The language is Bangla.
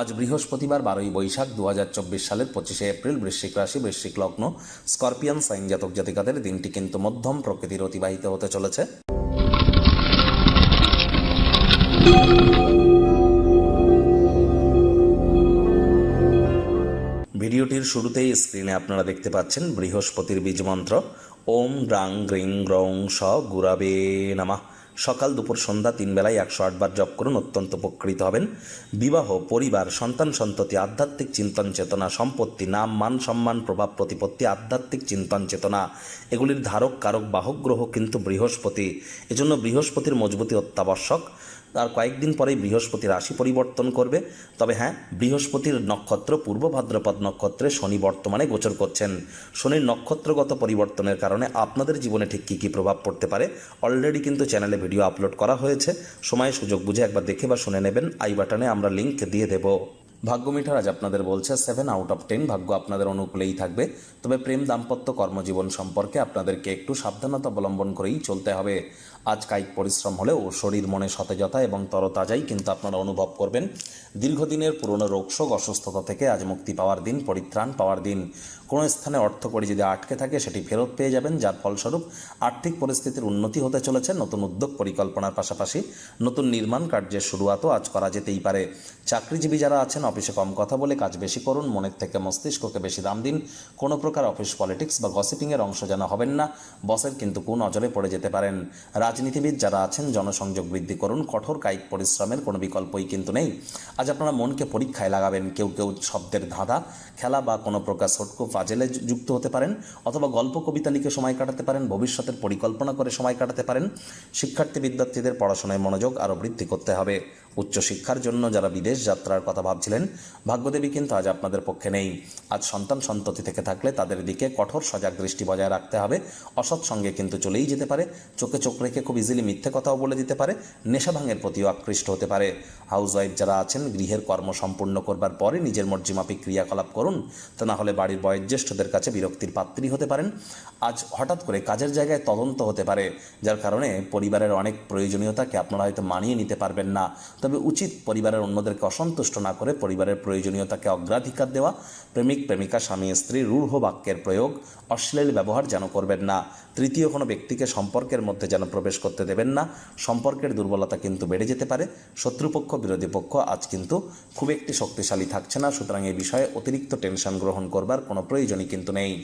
আজ বৃহস্পতিবার বারোই বৈশাখ দু হাজার চব্বিশ সালের পঁচিশে এপ্রিল বৃশ্চিক রাশি, বৃশ্চিক লগ্ন, স্করপিয়ান, সাইন জাতক জাতিকাদের দিনটি কিন্তু মধ্যম প্রকৃতির অতিবাহিত হতে চলেছে। ভিডিওটির শুরুতেই স্ক্রিনে আপনারা দেখতে পাচ্ছেন বৃহস্পতির বীজ মন্ত্র। ওম গ্রাং গ্রিং গ্রং স গুরাবে নামা। সকাল দুপুর সন্ধ্যা তিন বেলায় একশো আটবার জপ করুন, অত্যন্ত উপকৃত হবেন। বিবাহ, পরিবার, সন্তান সন্ততি, আধ্যাত্মিক চিন্তন চেতনা, সম্পত্তি, নাম, মান সম্মান, প্রভাব প্রতিপত্তি, আধ্যাত্মিক চিন্তন চেতনা, এগুলির ধারক, কারক, বাহক, গ্রহ কিন্তু বৃহস্পতি। এজন্য বৃহস্পতির মজবুতি অত্যাবশ্যক। আর কয়েকদিন পরেই বৃহস্পতি রাশি পরিবর্তন করবে। তবে হ্যাঁ বৃহস্পতির নক্ষত্র পূর্ব ভাদ্রপদ নক্ষত্রে শনি বর্তমানে গোচর করছেন। শনির নক্ষত্রগত পরিবর্তনের কারণে আপনাদের জীবনে ঠিক কী কী প্রভাব পড়তে পারে অলরেডি কিন্তু চ্যানেলে ভিডিও আপলোড করা হয়েছে। সময় সুযোগ বুঝে একবার দেখে বা শুনে নেবেন। আই বাটনে আমরা লিঙ্ক দিয়ে দেব। ভাগ্য মিটার আজ আপনাদের বলছে, সেভেন আউট অফ টেন ভাগ্য আপনাদের অনুকূলেই থাকবে। তবে প্রেম দাম্পত্য কর্মজীবন সম্পর্কে আপনাদেরকে একটু সাবধানতা অবলম্বন করেই চলতে হবে। আজ কায়িক পরিশ্রম হলেও শরীর মনে সতেজতা এবং তরতাজাই কিন্তু আপনারা অনুভব করবেন। দীর্ঘদিনের পুরনো রোগশোক অসুস্থতা থেকে আজ মুক্তি পাওয়ার দিন, পরিত্রাণ পাওয়ার দিন। কোনো স্থানে অর্থ করি যদি আটকে থাকে, সেটি ফেরত পেয়ে যাবেন, যার ফলস্বরূপ আর্থিক পরিস্থিতির উন্নতি হতে চলেছে। নতুন উদ্যোগ পরিকল্পনার পাশাপাশি নতুন নির্মাণ কার্যের শুরুয়াতও আজ করা যেতেই পারে। চাকরিজীবী যারা আছেন, অফিসে কম কথা বলে কাজ বেশি করুন, মনের থেকে মস্তিষ্ককে বেশি দাম দিন। কোনো প্রকার অফিস পলিটিক্স বা গসিপিংয়ের অংশ যেন হবেন না, বসের কিন্তু কোন নজরে পড়ে যেতে পারেন। রাজনীতিবিদ যারা আছেন, জনসংযোগ বৃদ্ধি করুন, কঠোর কায়িক পরিশ্রমের কোনো বিকল্পই কিন্তু নেই। আজ আপনারা মনকে পরীক্ষায় লাগাবেন, কেউ কেউ শব্দের ধাঁধা, খেলা বা কোনো প্রকার ছোটকো ফাজেলে যুক্ত হতে পারেন অথবা গল্প কবিতা লিখে সময় কাটাতে পারেন, ভবিষ্যতের পরিকল্পনা করে সময় কাটাতে পারেন। শিক্ষার্থী, বিদ্যার্থীদের পড়াশোনায় মনোযোগ আরও বৃদ্ধি করতে হবে। উচ্চশিক্ষার জন্য যারা বিদেশ যাত্রার কথা ভাবছিলেন, ভাগ্যদেবী কিন্তু আজ আপনাদের পক্ষে নেই। আজ সন্তান সন্ততি থেকে থাকলে তাদের দিকে কঠোর সজাগ দৃষ্টি বজায় রাখতে হবে। অসৎ সঙ্গে কিন্তু চলেই যেতে পারে। চোখে চোখ রেখে খুব ইজিলি মিথ্যে কথাও বলে দিতে পারে। নেশা ভাঙের প্রতিও আকৃষ্ট হতে পারে। হাউসওয়াইফ যারা আছেন, গৃহের কর্ম সম্পূর্ণ করবার পরে নিজের মর্জিমাফিক ক্রিয়াকলাপ করুন। তা না হলে বাড়ির বয়োজ্যেষ্ঠদের কাছে বিরক্তির পাত্রী হতে পারেন। আজ হঠাৎ করে কাজের জায়গায় তদন্ত হতে পারে। যার কারণে পরিবারের অনেক প্রয়োজনীয়তাকে আপনারা হয়তো মানিয়ে নিতে পারবেন না। তবে উচিত পরিবারের অন্যদেরকে অসন্তুষ্ট না করে পরিবারের প্রয়োজনীয়তাকে অগ্রাধিকার দেওয়া, প্রেমিক, প্রেমিকা, স্বামী, স্ত্রী, রূঢ় বাক্যের প্রয়োগ, অশ্লীল ব্যবহার যেন করবেন না। তৃতীয়, কোনো ব্যক্তিকে সম্পর্কের মধ্যে যেন প্রবেশ করতে দেবেন না। সম্পর্কের দুর্বলতা কিন্তু বেড়ে যেতে পারে। শত্রুপক্ষ, বিরোধী পক্ষ আজ কিন্তু খুব একটি শক্তিশালী থাকছে না। সুতরাং এই বিষয়ে অতিরিক্ত টেনশন গ্রহণ করবার কোনো প্রয়োজনই কিন্তু নেই।